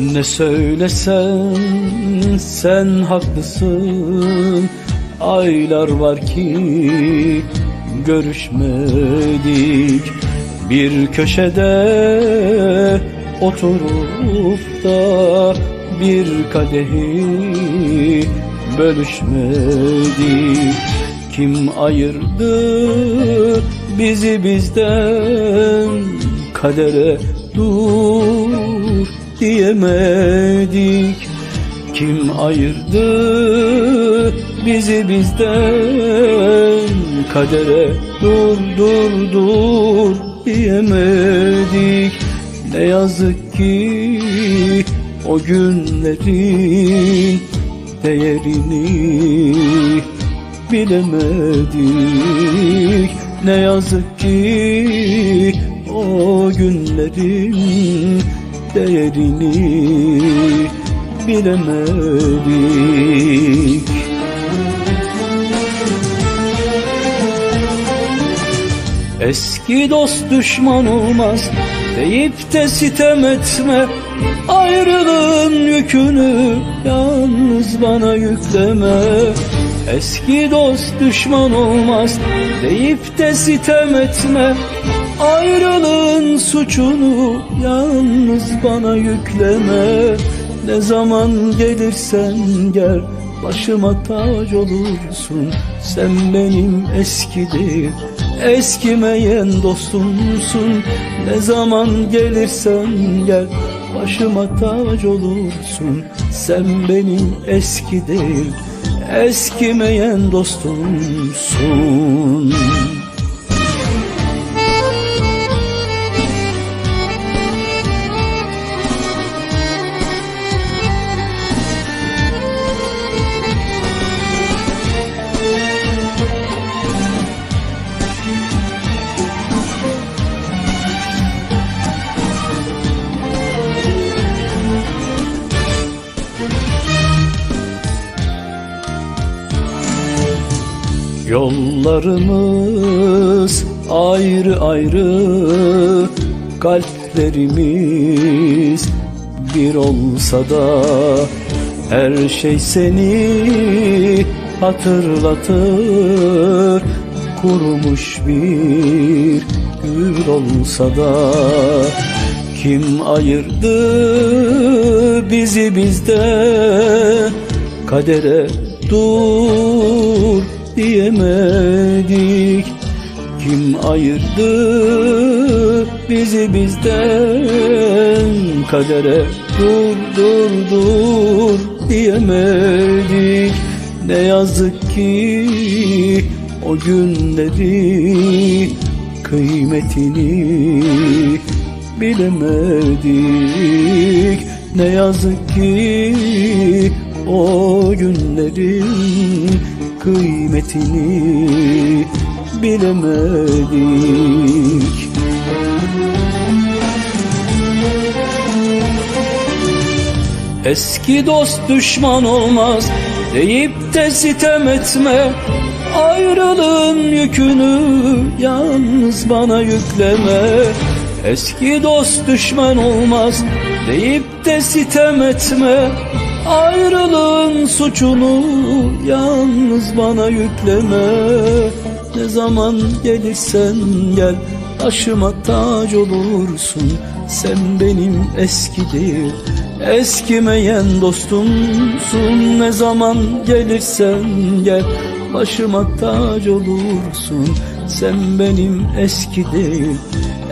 Ne söylesen sen haklısın. Aylar var ki görüşmedik. Bir köşede oturup da Bir kadehi bölüşmedik. Kim ayırdı bizi bizden Kadere dur diyemedik. Kim ayırdı bizi bizden? Kadere dur dur dur diyemedik. Ne yazık ki o günlerin değerini bilemedik. Ne yazık ki günlerin değerini bilemedik. Eski dost düşman olmaz deyip de sitem etme. Ayrılığın yükünü yalnız bana yükleme. Eski dost düşman olmaz deyip de sitem etme Ayrılığın suçunu yalnız bana yükleme. Ne zaman gelirsen gel başıma tac olursun. Sen benim eskidir eskimeyen dostumsun. Ne zaman gelirsen gel başıma tac olursun. Sen benim eskidir eskimeyen dostumsun Yollarımız ayrı ayrı Kalplerimiz bir olsa da Her şey seni hatırlatır. Kurumuş bir gül olsa da Kim ayırdı bizi bizden? Kadere dur diyemedik. Kim ayırdı bizi bizden? Kadere dur dur dur diyemedik. Ne yazık ki o günleri kıymetini bilemedik. Ne yazık ki o günlerin kıymetini bilemedik. Eski dost düşman olmaz deyip de sitem etme. Ayrılığın yükünü yalnız bana yükleme. Eski dost düşman olmaz deyip de sitem etme Ayrılığın suçunu yalnız bana yükleme. Ne zaman gelirsen gel başıma tac olursun. Sen benim eskidir eskimeyen dostumsun. Ne zaman gelirsen gel başıma tac olursun. Sen benim eskidir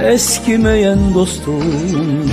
eskimeyen dostumsun